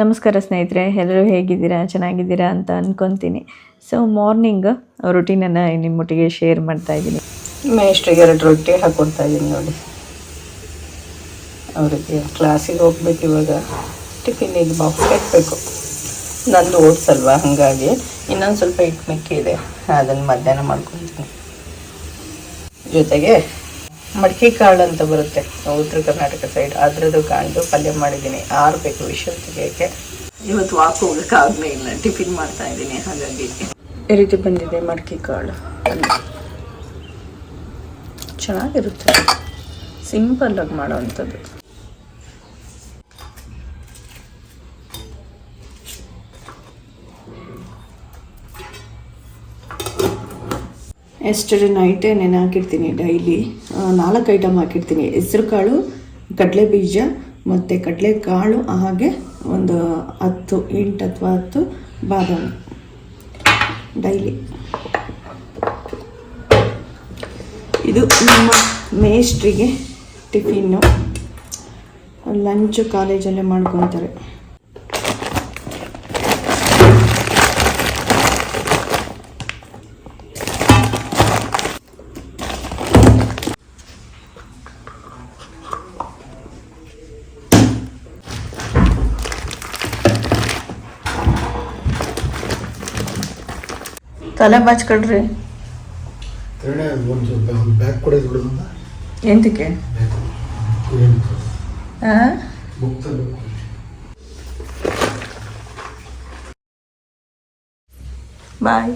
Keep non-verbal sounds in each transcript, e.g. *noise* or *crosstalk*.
ನಮಸ್ಕಾರ ಸ್ನೇಹಿತರೆ, ಎಲ್ಲರೂ ಹೇಗಿದ್ದೀರಾ? ಚೆನ್ನಾಗಿದ್ದೀರಾ ಅಂತ ಅಂದ್ಕೊತೀನಿ ಸೊ ಮಾರ್ನಿಂಗ್ ರುಟೀನನ್ನು ನಿಮ್ಮೊಟ್ಟಿಗೆ ಶೇರ್ ಮಾಡ್ತಾ ಇದ್ದೀನಿ. ಮೇಷ್ಟ್ರಿಗೆ ಎರಡು ರೊಟ್ಟಿ ಹಾಕ್ಕೊಡ್ತಾ ಇದ್ದೀನಿ ನೋಡಿ. ಅವರಿಗೆ ಕ್ಲಾಸಿಗೆ ಹೋಗ್ಬೇಕು ಇವಾಗ. ಟಿಫಿನಿಗೆ ಬಾಕ್ಸ್ ಕಟ್ಟಬೇಕು ನಂದು ಓದಿಸಲ್ವಾ ಹಾಗಾಗಿ ಇನ್ನೊಂದು ಸ್ವಲ್ಪ ಹಿಟ್ಟು ಇದೆ ಅದನ್ನು ಮಧ್ಯಾಹ್ನ ಮಾಡ್ಕೊತೀನಿ. ಜೊತೆಗೆ ಮಡಿಕೆ ಕಾಳು ಅಂತ ಬರುತ್ತೆ. ಉತ್ತರ ಕರ್ನಾಟಕ ಸೈಡ್ ಅದರದ್ದು ಕಾಂಡು ಪಲ್ಯ ಮಾಡಿದ್ದೀನಿ. ಆರಬೇಕು ಬೇಕು ತೆಗಿಯೋಕ್ಕೆ ಇವತ್ತು ವಾಕ್ ಹೋಗೋಕ್ಕಾಗಲೇ ಇಲ್ಲ. ಟಿಫಿನ್ ಮಾಡ್ತಾ ಇದ್ದೀನಿ. ಹಾಗಾಗಿ ಈ ರೀತಿ ಬಂದಿದೆ ಮಡಿಕೆ ಕಾಳು. ಚೆನ್ನಾಗಿರುತ್ತೆ. ಸಿಂಪಲ್ಲಾಗಿ ಮಾಡೋವಂಥದ್ದು. ಎಸ್ಟರ್ಡೇ ನೈಟೇ ನೆನೆ ಹಾಕಿರ್ತೀನಿ? ಡೈಲಿ ನಾಲ್ಕು ಐಟಮ್ ಹಾಕಿರ್ತೀನಿ. ಹೆಸ್ರು ಕಾಳು ಕಡಲೆ ಬೀಜ ಮತ್ತು ಕಡಲೆ ಕಾಳು ಹಾಗೆ ಒಂದು ಹತ್ತು, ಎಂಟು ಅಥವಾ ಹತ್ತು ಬಾದಾಮಿ. ಡೈಲಿ ಇದು ನಮ್ಮ ಮೇಸ್ಟ್ರಿಗೆ ಟಿಫಿನ್ನು. ಲಂಚು ಕಾಲೇಜಲ್ಲೇ ಮಾಡ್ಕೊತಾರೆ. ತಲೆ ಬಾಚ್ಕೊಳ್ರಿ. ಬ್ಯಾಗ್ ಬಿಡೋದನ್ನ ಎಂತಕ್ಕೆ? ಬಾಯ್.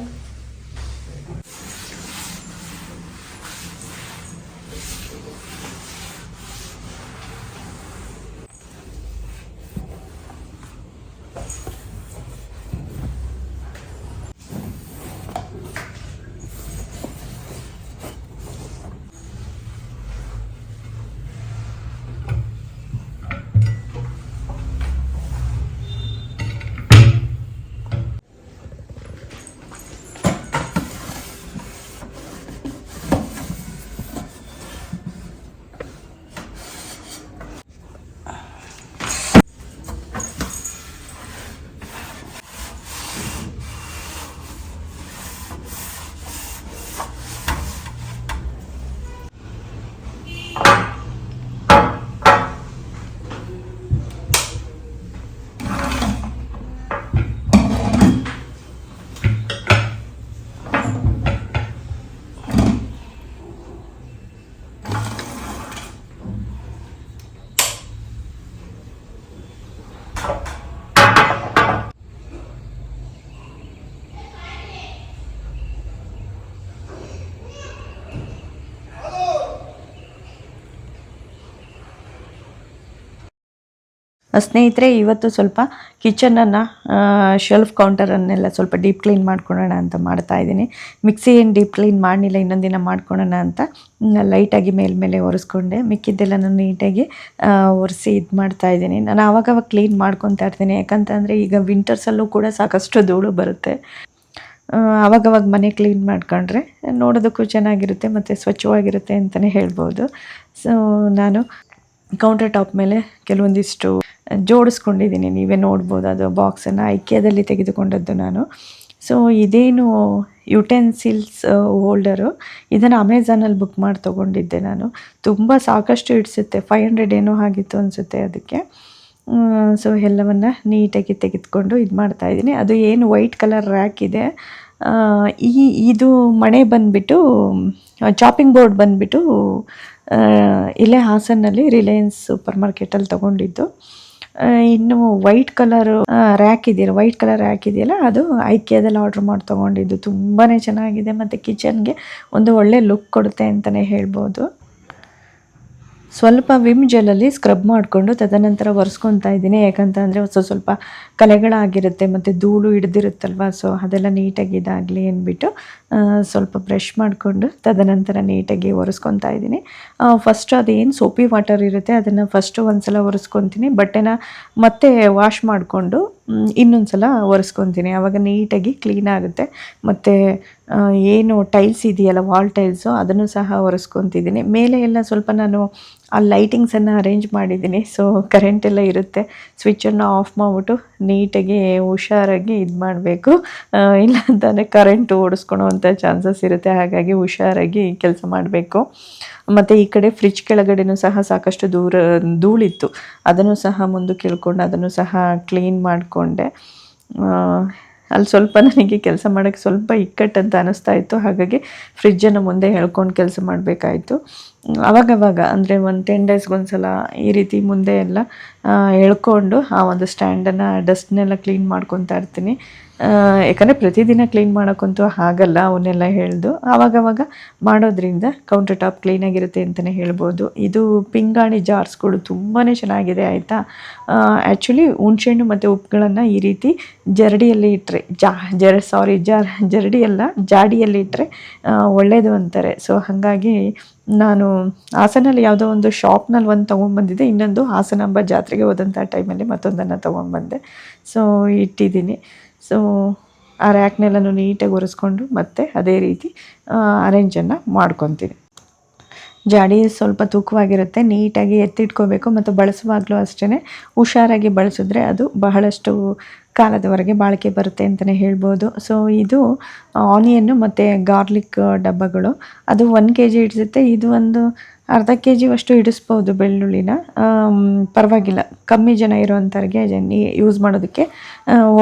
ಸ್ನೇಹಿತರೆ, ಇವತ್ತು ಸ್ವಲ್ಪ ಕಿಚನನ್ನು ಶೆಲ್ಫ್ ಕೌಂಟರನ್ನೆಲ್ಲ ಸ್ವಲ್ಪ ಡೀಪ್ ಕ್ಲೀನ್ ಮಾಡ್ಕೊಳ್ಳೋಣ ಅಂತ ಮಾಡ್ತಾ ಇದ್ದೀನಿ. ಮಿಕ್ಸಿ ಏನು ಡೀಪ್ ಕ್ಲೀನ್ ಮಾಡಲಿಲ್ಲ, ಇನ್ನೊಂದು ದಿನ ಮಾಡ್ಕೊಳ್ಳೋಣ ಅಂತ. ಲೈಟಾಗಿ ಮೇಲ್ಮೇಲೆ ಒರೆಸ್ಕೊಂಡೆ. ಮಿಕ್ಕಿದ್ದೆಲ್ಲ ನಾನು ನೀಟಾಗಿ ಒರೆಸಿ ಇದು ಮಾಡ್ತಾ ಇದ್ದೀನಿ. ನಾನು ಆವಾಗವಾಗ ಕ್ಲೀನ್ ಮಾಡ್ಕೊತಾ ಇರ್ತೀನಿ. ಯಾಕಂತಂದರೆ ಈಗ ವಿಂಟರ್ಸಲ್ಲೂ ಕೂಡ ಸಾಕಷ್ಟು ಧೂಳು ಬರುತ್ತೆ. ಆವಾಗವಾಗ ಮನೆ ಕ್ಲೀನ್ ಮಾಡ್ಕೊಂಡ್ರೆ ನೋಡೋದಕ್ಕೂ ಚೆನ್ನಾಗಿರುತ್ತೆ, ಮತ್ತು ಸ್ವಚ್ಛವಾಗಿರುತ್ತೆ ಅಂತಲೇ ಹೇಳ್ಬೋದು. ಸೊ ನಾನು ಕೌಂಟರ್ ಟಾಪ್ ಮೇಲೆ ಕೆಲವೊಂದಿಷ್ಟು ಜೋಡಿಸ್ಕೊಂಡಿದ್ದೀನಿ. ನೀವೇ ನೋಡ್ಬೋದು ಅದು ಬಾಕ್ಸನ್ನು ಐಕ್ಯದಲ್ಲಿ ತೆಗೆದುಕೊಂಡದ್ದು ನಾನು. ಸೊ ಇದೇನು ಯುಟೆನ್ಸಿಲ್ಸ್ ಹೋಲ್ಡರು ಇದನ್ನು ಅಮೆಝಾನಲ್ಲಿ ಬುಕ್ ಮಾಡಿ ತೊಗೊಂಡಿದ್ದೆ ನಾನು. ತುಂಬ ಸಾಕಷ್ಟು ಇಡಿಸುತ್ತೆ ಫೈವ್ ಹಂಡ್ರೆಡ್ ಏನೋ ಆಗಿತ್ತು ಅನಿಸುತ್ತೆ ಅದಕ್ಕೆ. ಸೊ ಎಲ್ಲವನ್ನು ನೀಟಾಗಿ ತೆಗೆದುಕೊಂಡು ಇದು ಮಾಡ್ತಾ ಇದ್ದೀನಿ. ಅದು ಏನು ವೈಟ್ ಕಲರ್ ರ್ಯಾಕ್ ಇದೆ. ಈ, ಇದು ಮಣೆ ಬಂದುಬಿಟ್ಟು ಚಾಪಿಂಗ್ ಬೋರ್ಡ್ ಬಂದುಬಿಟ್ಟು ಇಲ್ಲೇ ಹಾಸನ್ನಲ್ಲಿ ರಿಲಯನ್ಸ್ ಸೂಪರ್ ಮಾರ್ಕೆಟಲ್ಲಿ ತೊಗೊಂಡಿದ್ದು ಇನ್ನು ವೈಟ್ ಕಲರ್ ರ್ಯಾಕ್ ಇದೆಯಲ್ಲ, ವೈಟ್ ಕಲರ್ ರ್ಯಾಕ್ ಇದೆಯಲ್ಲ, ಅದು ಐಕ್ಯದಲ್ಲಿ ಆರ್ಡ್ರ್ ಮಾಡಿ ತೊಗೊಂಡಿದ್ದು. ತುಂಬಾ ಚೆನ್ನಾಗಿದೆ ಮತ್ತು ಕಿಚನ್ಗೆ ಒಂದು ಒಳ್ಳೆ ಲುಕ್ ಕೊಡುತ್ತೆ ಅಂತಲೇ ಹೇಳ್ಬೋದು. ಸ್ವಲ್ಪ ವಿಮ್ ಜೆಲಲ್ಲಿ ಸ್ಕ್ರಬ್ ಮಾಡಿಕೊಂಡು ತದನಂತರ ಒರೆಸ್ಕೊತಾ ಇದ್ದೀನಿ. ಯಾಕಂತಂದರೆ ಸ್ವಲ್ಪ ಸ್ವಲ್ಪ ಕಲೆಗಳಾಗಿರುತ್ತೆ, ಮತ್ತು ಧೂಳು ಹಿಡ್ದಿರುತ್ತಲ್ವ ಸೊ ಅದೆಲ್ಲ ನೀಟಾಗಿ ಇದಾಗಲಿ ಅಂದ್ಬಿಟ್ಟು ಸ್ವಲ್ಪ ಬ್ರಷ್ ಮಾಡಿಕೊಂಡು ತದನಂತರ ನೀಟಾಗಿ ಒರೆಸ್ಕೊತಾ ಇದ್ದೀನಿ. ಫಸ್ಟ್ ಅದೇನು ಸೋಪಿ ವಾಟರ್ ಇರುತ್ತೆ, ಅದನ್ನು ಫಸ್ಟು ಒಂದು ಸಲ ಒರೆಸ್ಕೊತೀನಿ. ಬಟ್ಟೆನ ಮತ್ತೆ ವಾಶ್ ಮಾಡಿಕೊಂಡು ಇನ್ನೊಂದು ಸಲ ಒರೆಸ್ಕೊತೀನಿ. ಆವಾಗ ನೀಟಾಗಿ ಕ್ಲೀನ್ ಆಗುತ್ತೆ. ಮತ್ತು ಏನು ಟೈಲ್ಸ್ ಇದೆಯಲ್ಲ ವಾಲ್ ಟೈಲ್ಸು ಅದನ್ನು ಸಹ ಒರೆಸ್ಕೊತಿದ್ದೀನಿ. ಮೇಲೆ ಎಲ್ಲ ಸ್ವಲ್ಪ ನಾನು ಆ ಲೈಟಿಂಗ್ಸನ್ನು ಅರೇಂಜ್ ಮಾಡಿದ್ದೀನಿ. ಸೊ ಕರೆಂಟ್ ಎಲ್ಲ ಇರುತ್ತೆ. ಸ್ವಿಚ್ಚನ್ನು ಆಫ್ ಮಾಡಿಬಿಟ್ಟು ನೀಟಾಗಿ ಹುಷಾರಾಗಿ ಇದು ಮಾಡಬೇಕು. ಇಲ್ಲ ಅಂತಂದರೆ ಕರೆಂಟ್ ಓಡಿಸ್ಕೊಳೋವಂಥ ಚಾನ್ಸಸ್ ಇರುತ್ತೆ. ಹಾಗಾಗಿ ಹುಷಾರಾಗಿ ಕೆಲಸ ಮಾಡಬೇಕು. ಮತ್ತು ಈ ಕಡೆ ಫ್ರಿಜ್ ಕೆಳಗಡೆನೂ ಸಹ ಸಾಕಷ್ಟು ದೂರ, ಧೂಳಿತ್ತು. ಅದನ್ನು ಸಹ ಮುಂದೆ ಇಳ್ಕೊಂಡು ಅದನ್ನು ಸಹ ಕ್ಲೀನ್ ಮಾಡಿಕೊಂಡೆ. ಅಲ್ಲಿ ಸ್ವಲ್ಪ ನನಗೆ ಕೆಲಸ ಮಾಡೋಕ್ಕೆ ಸ್ವಲ್ಪ ಇಕ್ಕಟ್ಟಂತ ಅನ್ನಿಸ್ತಾ ಇತ್ತು. ಹಾಗಾಗಿ ಫ್ರಿಜ್ಜನ್ನು ಮುಂದೆ ಹೇಳ್ಕೊಂಡು ಕೆಲಸ ಮಾಡಬೇಕಾಯಿತು. ಅವಾಗವಾಗ ಅಂದರೆ ಒಂದು ಟೆನ್ ಡೇಸ್ಗೊಂದ್ಸಲ ಈ ರೀತಿ ಮುಂದೆ ಎಲ್ಲ ಎಳ್ಕೊಂಡು ಆ ಒಂದು ಸ್ಟ್ಯಾಂಡನ್ನು ಡಸ್ಟ್ನೆಲ್ಲ ಕ್ಲೀನ್ ಮಾಡ್ಕೊತಾ ಇರ್ತೀನಿ. ಯಾಕಂದರೆ ಪ್ರತಿದಿನ ಕ್ಲೀನ್ ಮಾಡೋಕ್ಕಂತೂ ಆಗಲ್ಲ ಅವನ್ನೆಲ್ಲ ಹೇಳ್ದು. ಆವಾಗವಾಗ ಮಾಡೋದ್ರಿಂದ ಕೌಂಟರ್ ಟಾಪ್ ಕ್ಲೀನಾಗಿರುತ್ತೆ ಅಂತಲೇ ಹೇಳ್ಬೋದು. ಇದು ಪಿಂಗಾಣಿ ಜಾರ್ಸ್ಗಳು ತುಂಬಾ ಚೆನ್ನಾಗಿದೆ, ಆಯಿತಾ? ಆ್ಯಕ್ಚುಲಿ ಹುಣಸೆಹಣ್ಣು ಮತ್ತು ಉಪ್ಪುಗಳನ್ನು ಈ ರೀತಿ ಜರಡಿಯಲ್ಲಿ ಇಟ್ಟರೆ ಜಾ, ಜರ ಸಾರಿ ಜಾರ್ ಜರಡಿಯಲ್ಲ, ಜಾಡಿಯಲ್ಲಿ ಇಟ್ಟರೆ ಒಳ್ಳೆಯದು ಅಂತಾರೆ. ಸೊ ಹಾಗಾಗಿ ನಾನು ಹಾಸನಲ್ಲಿ ಯಾವುದೋ ಒಂದು ಶಾಪ್ನಲ್ಲಿ ಒಂದು ತೊಗೊಂಬಂದಿದ್ದೆ, ಇನ್ನೊಂದು ಹಾಸನಾಂಬ ಜಾತ್ರೆಗೆ ಹೋದಂಥ ಟೈಮಲ್ಲಿ ಮತ್ತೊಂದನ್ನು ತೊಗೊಂಬಂದೆ. ಸೊ ಇಟ್ಟಿದ್ದೀನಿ. ಸೊ ಆ ರ್ಯಾಕ್ನೆಲ್ಲನೂ ನೀಟಾಗಿ ಒರೆಸ್ಕೊಂಡು ಮತ್ತೆ ಅದೇ ರೀತಿ ಅರೇಂಜನ್ನು ಮಾಡ್ಕೊತೀನಿ. ಜಾಡಿ ಸ್ವಲ್ಪ ತೂಕವಾಗಿರುತ್ತೆ, ನೀಟಾಗಿ ಎತ್ತಿಟ್ಕೋಬೇಕು, ಮತ್ತು ಬಳಸುವಾಗಲೂ ಅಷ್ಟೇ ಹುಷಾರಾಗಿ ಬಳಸಿದ್ರೆ ಅದು ಬಹಳಷ್ಟು ಕಾಲದವರೆಗೆ ಬಾಳಿಕೆ ಬರುತ್ತೆ ಅಂತಲೇ ಹೇಳ್ಬೋದು. ಸೊ ಇದು ಆನಿಯನ್ನು ಮತ್ತು ಗಾರ್ಲಿಕ್ ಡಬ್ಬಗಳು. ಅದು ಒನ್ ಕೆ ಜಿ ಹಿಡಿಸುತ್ತೆ, ಇದು ಒಂದು ಅರ್ಧ ಕೆ ಜಿವಷ್ಟು ಹಿಡಿಸ್ಬೋದು ಬೆಳ್ಳುಳ್ಳಿನ. ಪರವಾಗಿಲ್ಲ, ಕಮ್ಮಿ ಜನ ಇರೋವಂಥವ್ರಿಗೆ ಯೂಸ್ ಮಾಡೋದಕ್ಕೆ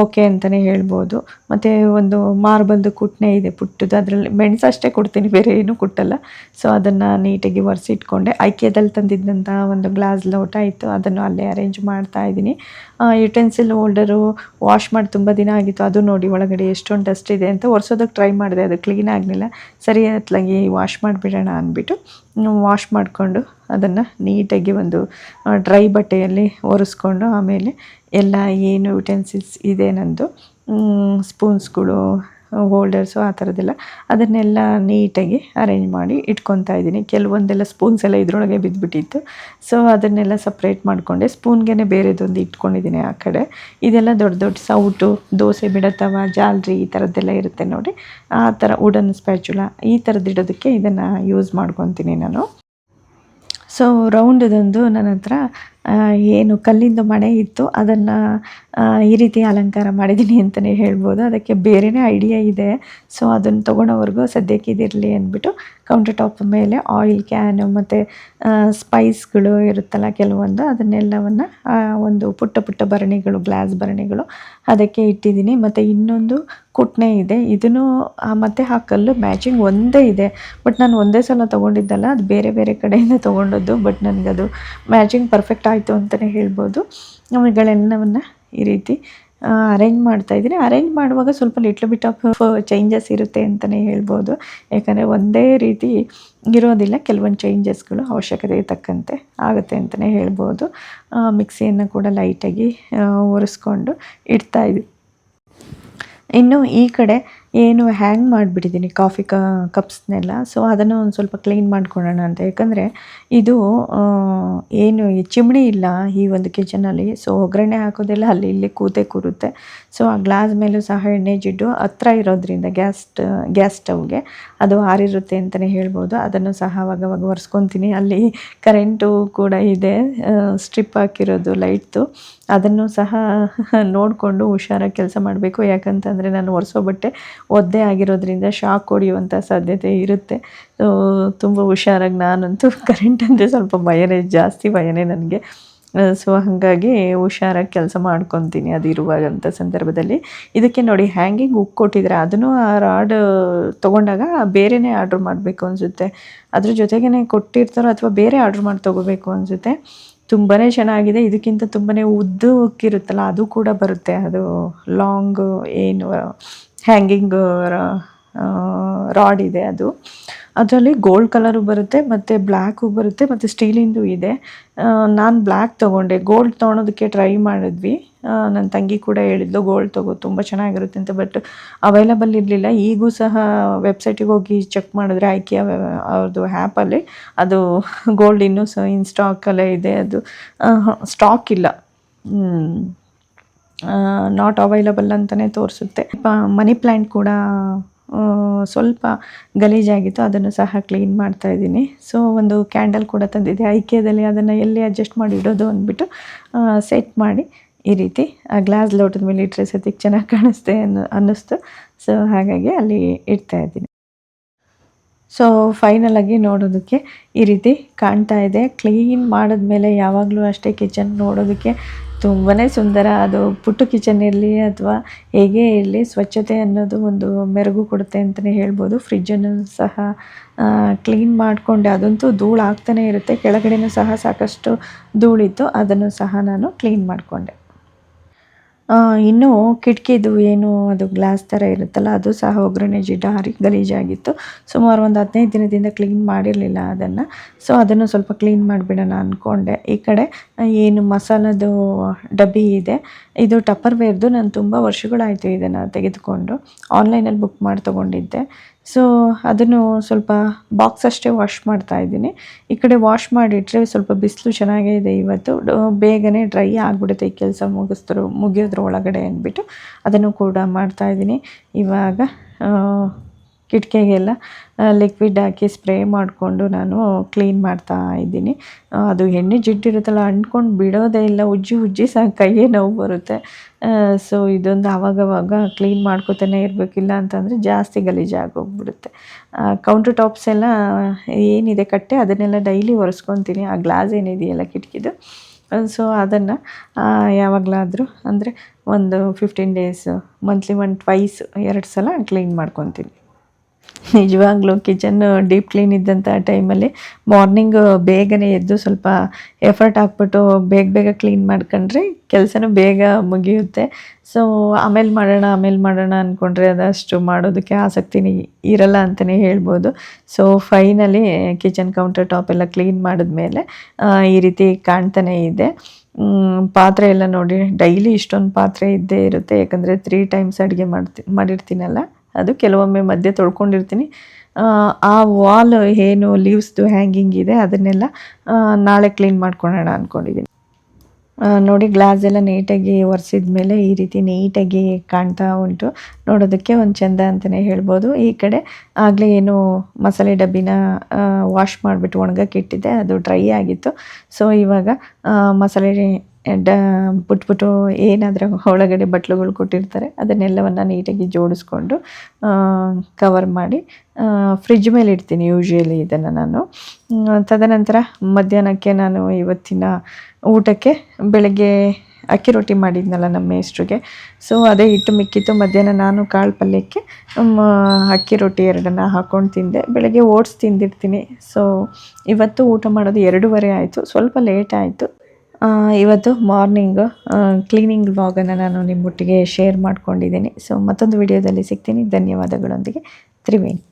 ಓಕೆ ಅಂತಲೇ ಹೇಳ್ಬೋದು. ಮತ್ತು ಒಂದು ಮಾರ್ಬಲ್ದು ಕುಟ್ನೆ ಇದೆ ಪುಟ್ಟದು, ಅದರಲ್ಲಿ ಮೆಣಸು ಅಷ್ಟೇ ಕೊಡ್ತೀನಿ, ಬೇರೆ ಏನೂ ಕುಟ್ಟಲ್ಲ. ಸೊ ಅದನ್ನು ನೀಟಾಗಿ ಒರೆಸಿಟ್ಕೊಂಡೆ. ಐಕ್ಯದಲ್ಲಿ ತಂದಿದ್ದಂಥ ಒಂದು ಗ್ಲಾಸ್ ಲೋಟ ಇತ್ತು ಅದನ್ನು ಅಲ್ಲೇ ಅರೇಂಜ್ ಮಾಡ್ತಾ ಇದ್ದೀನಿ. ಯುಟೆನ್ಸಿಲ್ ಹೋಲ್ಡರು ವಾಶ್ ಮಾಡಿ ತುಂಬ ದಿನ ಆಗಿತ್ತು. ಅದು ನೋಡಿ ಒಳಗಡೆ ಎಷ್ಟೊಂದು ಡಸ್ಟ್ ಇದೆ ಅಂತ ಒರೆಸೋದಕ್ಕೆ ಟ್ರೈ ಮಾಡಿದೆ. ಅದು ಕ್ಲೀನ್ ಆಗಲಿಲ್ಲ. ಸರಿ ಅತ್ಲಾಗಿ ವಾಶ್ ಮಾಡಿಬಿಡೋಣ ಅಂದ್ಬಿಟ್ಟು ವಾಶ್ ಮಾಡಿಕೊಂಡು ಅದನ್ನು ನೀಟಾಗಿ ಒಂದು ಡ್ರೈ ಬಟ್ಟೆಯಲ್ಲಿ ಒರೆಸ್ಕೊಂಡು ಆಮೇಲೆ ಎಲ್ಲ ಏನು ಯುಟೆನ್ಸಿಲ್ಸ್ ಇದೆ ನಂದು ಸ್ಪೂನ್ಸ್ಗಳು ಹೋಲ್ಡರ್ಸು ಆ ಥರದ್ದೆಲ್ಲ ಅದನ್ನೆಲ್ಲ ನೀಟಾಗಿ ಅರೇಂಜ್ ಮಾಡಿ ಇಟ್ಕೊತಾ ಇದ್ದೀನಿ. ಕೆಲವೊಂದೆಲ್ಲ ಸ್ಪೂನ್ಸ್ ಎಲ್ಲ ಇದರೊಳಗೆ ಬಿದ್ದುಬಿಟ್ಟಿತ್ತು ಸೊ ಅದನ್ನೆಲ್ಲ ಸಪ್ರೇಟ್ ಮಾಡಿಕೊಂಡೆ. ಸ್ಪೂನ್ಗೆ ಬೇರೆದೊಂದು ಇಟ್ಕೊಂಡಿದ್ದೀನಿ ಆ ಕಡೆ. ಇದೆಲ್ಲ ದೊಡ್ಡ ದೊಡ್ಡ ಸೌಟು, ದೋಸೆ, ಬಿಡತವ, ಜಾಲ್ರಿ ಈ ಥರದ್ದೆಲ್ಲ ಇರುತ್ತೆ ನೋಡಿ. ಆ ಥರ ವುಡನ್ ಸ್ಪ್ಯಾಚುಲ ಈ ಥರದ್ದು ಇಡೋದಕ್ಕೆ ಇದನ್ನು ಯೂಸ್ ಮಾಡ್ಕೊತೀನಿ ನಾನು. ಸೊ ರೌಂಡದೊಂದು ನನ್ನ ಹತ್ರ ಏನು ಕಲ್ಲಿಂದು ಮನೆ ಇತ್ತು, ಅದನ್ನು ಈ ರೀತಿ ಅಲಂಕಾರ ಮಾಡಿದ್ದೀನಿ ಅಂತಲೇ ಹೇಳ್ಬೋದು. ಅದಕ್ಕೆ ಬೇರೆಯೇ ಐಡಿಯಾ ಇದೆ. ಸೊ ಅದನ್ನು ತೊಗೊಳೋವರೆಗೂ ಸದ್ಯಕ್ಕೆ ಇದಿರಲಿ ಅಂದ್ಬಿಟ್ಟು ಕೌಂಟರ್ ಟಾಪ್ ಮೇಲೆ ಆಯಿಲ್ ಕ್ಯಾನು ಮತ್ತು ಸ್ಪೈಸ್ಗಳು ಇರುತ್ತಲ್ಲ ಕೆಲವೊಂದು, ಅದನ್ನೆಲ್ಲವನ್ನು ಒಂದು ಪುಟ್ಟ ಪುಟ್ಟ ಭರಣಿಗಳು ಗ್ಲಾಸ್ ಭರಣಿಗಳು ಅದಕ್ಕೆ ಇಟ್ಟಿದ್ದೀನಿ ಮತ್ತು ಇನ್ನೊಂದು ಕುಟ್ನೆ ಇದೆ. ಇದನ್ನು ಮತ್ತು ಆ ಕಲ್ಲು ಮ್ಯಾಚಿಂಗ್ ಒಂದೇ ಇದೆ. ಬಟ್ ನಾನು ಒಂದೇ ಸಲ ತೊಗೊಂಡಿದ್ದಲ್ಲ, ಅದು ಬೇರೆ ಬೇರೆ ಕಡೆಯಿಂದ ತೊಗೊಂಡದ್ದು ಬಟ್ ನನಗದು ಮ್ಯಾಚಿಂಗ್ ಪರ್ಫೆಕ್ಟ್ ಆಯಿತು ಅಂತಲೇ ಹೇಳ್ಬೋದು. ಅವುಗಳೆಲ್ಲವನ್ನು ಈ ರೀತಿ ಅರೇಂಜ್ ಮಾಡ್ತಾ ಇದ್ದೀನಿ ಅರೇಂಜ್ ಮಾಡುವಾಗ ಸ್ವಲ್ಪ ಲಿಟ್ಲ್ ಬಿಟ್ ಆಫ್ ಚೇಂಜಸ್ ಇರುತ್ತೆ ಅಂತಲೇ ಹೇಳ್ಬೋದು. ಯಾಕಂದರೆ ಒಂದೇ ರೀತಿ ಇರೋದಿಲ್ಲ, ಕೆಲವೊಂದು ಚೇಂಜಸ್ಗಳು ಅವಶ್ಯಕತೆಗೆ ತಕ್ಕಂತೆ ಆಗುತ್ತೆ ಅಂತಲೇ ಹೇಳ್ಬೋದು. ಮಿಕ್ಸಿಯನ್ನು ಕೂಡ ಲೈಟಾಗಿ ಒರೆಸ್ಕೊಂಡು ಇಡ್ತಾ ಇದ್ದೀನಿ ಇನ್ನು ಈ ಕಡೆ ಏನು ಹ್ಯಾಂಗ್ ಮಾಡಿಬಿಟ್ಟಿದ್ದೀನಿ ಕಾಫಿ ಕ ಕಪ್ಸ್ನೆಲ್ಲ ಸೊ ಅದನ್ನು ಒಂದು ಸ್ವಲ್ಪ ಕ್ಲೀನ್ ಮಾಡ್ಕೊಳ್ಳೋಣ ಅಂತ. ಯಾಕಂದರೆ ಇದು ಏನು, ಈ ಚಿಮಣಿ ಇಲ್ಲ ಈ ಒಂದು ಕಿಚನಲ್ಲಿ ಸೊ ಒಗ್ಗರಣೆ ಹಾಕೋದೆಲ್ಲ ಅಲ್ಲಿ ಇಲ್ಲಿ ಕೂತೆ ಕೂರುತ್ತೆ. ಸೊ ಆ ಗ್ಲಾಸ್ ಮೇಲೂ ಸಹ ಎಣ್ಣೆ ಜಿಡ್ಡು ಹತ್ರ ಇರೋದ್ರಿಂದ ಗ್ಯಾಸ್ ಗ್ಯಾಸ್ ಸ್ಟವ್ಗೆ ಅದು ಆರಿರುತ್ತೆ ಅಂತಲೇ ಹೇಳ್ಬೋದು. ಅದನ್ನು ಸಹ ಅವಾಗವಾಗ ಒರೆಸ್ಕೊತೀನಿ. ಅಲ್ಲಿ ಕರೆಂಟು ಕೂಡ ಇದೆ. ಸ್ಟ್ರಿಪ್ ಹಾಕಿರೋದು ಲೈಟ್ದು ಅದನ್ನು ಸಹ ನೋಡಿಕೊಂಡು ಹುಷಾರಾಗಿ ಕೆಲಸ ಮಾಡಬೇಕು. ಯಾಕಂತಂದರೆ ನಾನು ಒರೆಸೋ ಬಟ್ಟೆ ಒದ್ದೆ ಆಗಿರೋದ್ರಿಂದ ಶಾಕ್ ಹೊಡೆಯುವಂಥ ಸಾಧ್ಯತೆ ಇರುತ್ತೆ. ಸೊ ತುಂಬ ಹುಷಾರಾಗಿ ನಾನಂತೂ ಕರೆಂಟ್ ಅಂದರೆ ಸ್ವಲ್ಪ ಭಯನೇ, ಜಾಸ್ತಿ ಭಯನೇ ನನಗೆ. ಸೊ ಹಾಗಾಗಿ ಹುಷಾರಾಗಿ ಕೆಲಸ ಮಾಡ್ಕೊತೀನಿ ಅದು ಇರುವಾಗಂಥ ಸಂದರ್ಭದಲ್ಲಿ. ಇದಕ್ಕೆ ನೋಡಿ ಹ್ಯಾಂಗಿಂಗ್ ಉಕ್ ಕೊಟ್ಟಿದ್ರೆ ಅದನ್ನು ಆ ರಾಡ್ ತೊಗೊಂಡಾಗ ಬೇರೆನೇ ಆರ್ಡ್ರ್ ಮಾಡಬೇಕು ಅನಿಸುತ್ತೆ. ಅದ್ರ ಜೊತೆಗೇ ಕೊಟ್ಟಿರ್ತಾರೋ ಅಥವಾ ಬೇರೆ ಆರ್ಡ್ರ್ ಮಾಡಿ ತೊಗೋಬೇಕು ಅನಿಸುತ್ತೆ. ತುಂಬಾ ಚೆನ್ನಾಗಿದೆ. ಇದಕ್ಕಿಂತ ತುಂಬಾ ಉದ್ದಕ್ಕಿರುತ್ತಲ್ಲ ಅದು ಕೂಡ ಬರುತ್ತೆ. ಅದು ಲಾಂಗ್ ಏನು ಹ್ಯಾಂಗಿಂಗ್ ರಾಡ್ ಇದೆ ಅದು. ಅದರಲ್ಲಿ ಗೋಲ್ಡ್ ಕಲರು ಬರುತ್ತೆ, ಮತ್ತು ಬ್ಲ್ಯಾಕು ಬರುತ್ತೆ, ಮತ್ತು ಸ್ಟೀಲಿಂದು ಇದೆ ನಾನು ಬ್ಲ್ಯಾಕ್ ತೊಗೊಂಡೆ. ಗೋಲ್ಡ್ ತೊಗೊಳೋದಕ್ಕೆ ಟ್ರೈ ಮಾಡಿದ್ವಿ. ನನ್ನ ತಂಗಿ ಕೂಡ ಹೇಳಿದ್ಲು ಗೋಲ್ಡ್ ತಗೋ, ತುಂಬ ಚೆನ್ನಾಗಿರುತ್ತೆ ಅಂತ. ಬಟ್ ಅವೈಲಬಲ್ ಇರಲಿಲ್ಲ. ಈಗೂ ಸಹ ವೆಬ್ಸೈಟಿಗೆ ಹೋಗಿ ಚೆಕ್ ಮಾಡಿದ್ರೆ ಆಯ್ಕೆ ಅವ್ರದ್ದು ಆ್ಯಪಲ್ಲಿ ಅದು *laughs* ಗೋಲ್ಡ್ ಇನ್ನೂ ಸಹ ಇನ್ ಸ್ಟಾಕಲ್ಲೇ ಇದೆ. ಅದು ಸ್ಟಾಕ್ ಇಲ್ಲ. ನಾಟ್ ಅವೈಲಬಲ್ ಅಂತಲೇ ತೋರಿಸುತ್ತೆ. ಮನಿ ಪ್ಲ್ಯಾಂಟ್ ಕೂಡ ಸ್ವಲ್ಪ ಗಲೀಜಾಗಿತ್ತು, ಅದನ್ನು ಸಹ ಕ್ಲೀನ್ ಮಾಡ್ತಾ ಇದ್ದೀನಿ. ಸೊ ಒಂದು ಕ್ಯಾಂಡಲ್ ಕೂಡ ತಂದಿದ್ದೆ. ಐಕ್ಯದಲ್ಲಿ ಅದನ್ನು ಎಲ್ಲಿ ಅಡ್ಜಸ್ಟ್ ಮಾಡಿ ಇಡೋದು ಅಂದ್ಬಿಟ್ಟು ಸೆಟ್ ಮಾಡಿ ಈ ರೀತಿ, ಆ ಗ್ಲಾಸ್ ಲೋಟದ ಮೇಲೆ ಇಟ್ಟರೆ ಸತಿಗೆ ಚೆನ್ನಾಗಿ ಕಾಣಿಸ್ತೆ ಅನ್ನೋ, ಅನ್ನಿಸ್ತು. ಸೊ ಹಾಗಾಗಿ ಅಲ್ಲಿ ಇಡ್ತಾ ಇದ್ದೀನಿ. ಸೊ ಫೈನಲ್ ಆಗಿ ನೋಡೋದಕ್ಕೆ ಈ ರೀತಿ ಕಾಣ್ತಾ ಇದೆ. ಕ್ಲೀನ್ ಮಾಡಿದ್ಮೇಲೆ ಯಾವಾಗಲೂ ಅಷ್ಟೇ ಕಿಚನ್ ನೋಡೋದಕ್ಕೆ ತುಂಬಾ ಸುಂದರ. ಅದು ಪುಟ್ಟು ಕಿಚನ್ ಇರಲಿ ಅಥವಾ ಹೇಗೆ ಇರಲಿ, ಸ್ವಚ್ಛತೆ ಅನ್ನೋದು ಒಂದು ಮೆರುಗು ಕೊಡುತ್ತೆ ಅಂತಲೇ ಹೇಳ್ಬೋದು. ಫ್ರಿಜ್ಜನ್ನು ಸಹ ಕ್ಲೀನ್ ಮಾಡಿಕೊಂಡೆ. ಅದಂತೂ ಧೂಳು ಆಗ್ತಾನೆ ಇರುತ್ತೆ. ಕೆಳಗಡೆನೂ ಸಹ ಸಾಕಷ್ಟು ಧೂಳಿತ್ತು. ಅದನ್ನು ಸಹ ನಾನು ಕ್ಲೀನ್ ಮಾಡಿಕೊಂಡೆ. ಇನ್ನು ಕಿಟಕಿದು ಏನು ಅದು ಗ್ಲಾಸ್ ಥರ ಇರುತ್ತಲ್ಲ, ಅದು ಸಹ ಒಗ್ಗರಣೆ ಜಿಡ್ಡ ಹಾರಿ ಗಲೀಜಾಗಿತ್ತು ಸುಮಾರು ಒಂದು ಹದಿನೈದು ದಿನದಿಂದ ಕ್ಲೀನ್ ಮಾಡಿರಲಿಲ್ಲ ಅದನ್ನು. ಸೊ ಅದನ್ನು ಸ್ವಲ್ಪ ಕ್ಲೀನ್ ಮಾಡಿಬಿಡೋಣ ಅಂದ್ಕೊಂಡೆ ಈ ಕಡೆ ಏನು ಮಸಾಲದ್ದು ಡಬ್ಬಿ ಇದೆ. ಇದು ಟಪ್ಪರ್ ವೇರ್ದು ನಾನು ತುಂಬ ವರ್ಷಗಳಾಯಿತು ಇದನ್ನು ತೆಗೆದುಕೊಂಡು. ಆನ್ಲೈನಲ್ಲಿ ಬುಕ್ ಮಾಡಿ ತೊಗೊಂಡಿದ್ದೆ. ಸೊ ಅದನ್ನು ಸ್ವಲ್ಪ ಬಾಕ್ಸ್ ಅಷ್ಟೇ ವಾಶ್ ಮಾಡ್ತಾ ಇದ್ದೀನಿ. ಈ ಕಡೆ ವಾಶ್ ಮಾಡಿಟ್ರೆ ಸ್ವಲ್ಪ ಬಿಸಿಲು ಚೆನ್ನಾಗೇ ಇದೆ ಇವತ್ತು ಬೇಗನೆ ಡ್ರೈ ಆಗಿಬಿಡುತ್ತೆ ಈ ಕೆಲಸ ಮುಗಿಸ್ತರು ಮುಗಿಯೋದ್ರ ಒಳಗಡೆ ಅಂದ್ಬಿಟ್ಟು ಅದನ್ನು ಕೂಡ ಮಾಡ್ತಾ ಇದ್ದೀನಿ. ಇವಾಗ ಕಿಟಕಿಗೆಲ್ಲ ಲಿಕ್ವಿಡ್ ಹಾಕಿ ಸ್ಪ್ರೇ ಮಾಡಿಕೊಂಡು ನಾನು ಕ್ಲೀನ್ ಮಾಡ್ತಾ ಇದ್ದೀನಿ. ಅದು ಎಣ್ಣೆ ಜಿಡ್ಡಿರುತ್ತಲ್ಲ ಅಂಟ್ಕೊಂಡು ಬಿಡೋದೇ ಇಲ್ಲ, ಉಜ್ಜಿ ಉಜ್ಜಿ ಸಹ ಕೈಯೇ ನೋವು ಬರುತ್ತೆ. ಸೊ ಇದೊಂದು ಆವಾಗವಾಗ ಕ್ಲೀನ್ ಮಾಡ್ಕೋತಾನೆ ಇರಬೇಕಿಲ್ಲ ಅಂತಂದರೆ ಜಾಸ್ತಿ ಗಲೀಜಾಗೋಗ್ಬಿಡುತ್ತೆ. ಕೌಂಟರ್ ಟಾಪ್ಸ್ ಎಲ್ಲ ಏನಿದೆ ಕಟ್ಟೆ, ಅದನ್ನೆಲ್ಲ ಡೈಲಿ ಒರೆಸ್ಕೊತೀನಿ. ಆ ಗ್ಲಾಸ್ ಏನಿದೆಯಲ್ಲ ಕಿಟಕಿದು. ಸೊ ಅದನ್ನು ಯಾವಾಗಲಾದರೂ ಅಂದರೆ ಒಂದು fifteen days monthly one twice ಎರಡು ಸಲ ಕ್ಲೀನ್ ಮಾಡ್ಕೊತೀನಿ. *laughs* ನಿಜವಾಗ್ಲೂ ಕಿಚನ್ ಡೀಪ್ ಕ್ಲೀನ್ ಇದ್ದಂಥ ಟೈಮಲ್ಲಿ ಮಾರ್ನಿಂಗ್ ಬೇಗನೆ ಎದ್ದು ಸ್ವಲ್ಪ ಎಫರ್ಟ್ ಹಾಕ್ಬಿಟ್ಟು ಬೇಗ ಬೇಗ ಕ್ಲೀನ್ ಮಾಡ್ಕೊಂಡ್ರೆ ಕೆಲಸನೂ ಬೇಗ ಮುಗಿಯುತ್ತೆ. ಸೊ ಆಮೇಲೆ ಮಾಡೋಣ ಆಮೇಲೆ ಮಾಡೋಣ ಅಂದ್ಕೊಂಡ್ರೆ ಅದಷ್ಟು ಮಾಡೋದಕ್ಕೆ ಆಸಕ್ತಿನೇ ಇರಲ್ಲ ಅಂತಲೇ ಹೇಳ್ಬೋದು. So finally kitchen counter top ಎಲ್ಲ ಕ್ಲೀನ್ ಮಾಡಿದ್ಮೇಲೆ ಈ ರೀತಿ ಕಾಣ್ತಾನೆ ಇದೆ. ಪಾತ್ರೆ ಎಲ್ಲ ನೋಡಿ ಡೈಲಿ ಇಷ್ಟೊಂದು ಪಾತ್ರೆ ಇದ್ದೇ ಇರುತ್ತೆ. ಯಾಕಂದರೆ ತ್ರೀ ಟೈಮ್ಸ್ ಅಡುಗೆ ಮಾಡ್ತಿ, ಮಾಡಿರ್ತೀನಲ್ಲ. ಅದು ಕೆಲವೊಮ್ಮೆ ಮಧ್ಯೆ ತೊಳ್ಕೊಂಡಿರ್ತೀನಿ. ಆ, ವಾಲ್ ಏನು ಲೀವ್ಸ್ದು ಹ್ಯಾಂಗಿಂಗ್ ಇದೆ ಅದನ್ನೆಲ್ಲ ನಾಳೆ ಕ್ಲೀನ್ ಮಾಡ್ಕೊಳ್ಳೋಣ ಅಂದ್ಕೊಂಡಿದ್ದೀನಿ ನೋಡಿ ಗ್ಲಾಸ್ ಎಲ್ಲ ನೀಟಾಗಿ ಒರೆಸಿದ ಮೇಲೆ ಈ ರೀತಿ ನೀಟಾಗಿ ಕಾಣ್ತಾ ಉಂಟು. ನೋಡೋದಕ್ಕೆ ಒಂದು ಚೆಂದ ಅಂತಲೇ ಹೇಳ್ಬೋದು. ಈ ಕಡೆ ಆಗಲೇ ಏನು ಮಸಾಲೆ ಡಬ್ಬಿನ ವಾಶ್ ಮಾಡಿಬಿಟ್ಟು ಒಣಗಕ್ಕೆ ಇಟ್ಟಿದ್ದೆ. ಅದು ಡ್ರೈ ಆಗಿತ್ತು. ಸೊ ಇವಾಗ ಮಸಾಲೆ ಬಿಟ್ಬಿಟ್ಟು ಏನಾದರೂ ಒಳಗಡೆ ಬಟ್ಲುಗಳು ಕೊಟ್ಟಿರ್ತಾರೆ, ಅದನ್ನೆಲ್ಲವನ್ನು ನೀಟಾಗಿ ಜೋಡಿಸ್ಕೊಂಡು ಕವರ್ ಮಾಡಿ ಫ್ರಿಜ್ ಮೇಲೆ ಇಡ್ತೀನಿ ಯೂಶ್ವಲಿ ಇದನ್ನು ನಾನು. ತದನಂತರ ಮಧ್ಯಾಹ್ನಕ್ಕೆ ನಾನು ಇವತ್ತಿನ ಊಟಕ್ಕೆ ಬೆಳಗ್ಗೆ ಅಕ್ಕಿ ರೊಟ್ಟಿ ಮಾಡಿದ್ನಲ್ಲ ನಮ್ಮ ಮೇಸ್ಟ್ರಿಗೆ ಸೊ ಅದೇ ಹಿಟ್ಟು ಮಿಕ್ಕಿತ್ತು. ಮಧ್ಯಾಹ್ನ ನಾನು ಕಾಳು ಪಲ್ಯಕ್ಕೆ ಅಕ್ಕಿ ರೊಟ್ಟಿ ಎರಡನ್ನು ಹಾಕ್ಕೊಂಡು ತಿಂದೆ. ಬೆಳಗ್ಗೆ ಓಟ್ಸ್ ತಿಂದಿರ್ತೀನಿ. ಸೊ ಇವತ್ತು ಊಟ ಮಾಡೋದು ಎರಡೂವರೆ ಆಯಿತು. ಸ್ವಲ್ಪ ಲೇಟ್ ಆಯಿತು. ಇವತ್ತು ಮಾರ್ನಿಂಗ್ ಕ್ಲೀನಿಂಗ್ ವ್ಲಾಗನ್ನು ನಾನು ನಿಮ್ಮೊಟ್ಟಿಗೆ ಶೇರ್ ಮಾಡ್ಕೊಂಡಿದ್ದೀನಿ. ಸೊ ಮತ್ತೊಂದು ವಿಡಿಯೋದಲ್ಲಿ ಸಿಗ್ತೀನಿ. ಧನ್ಯವಾದಗಳೊಂದಿಗೆ. ತ್ರಿವೇಣಿ.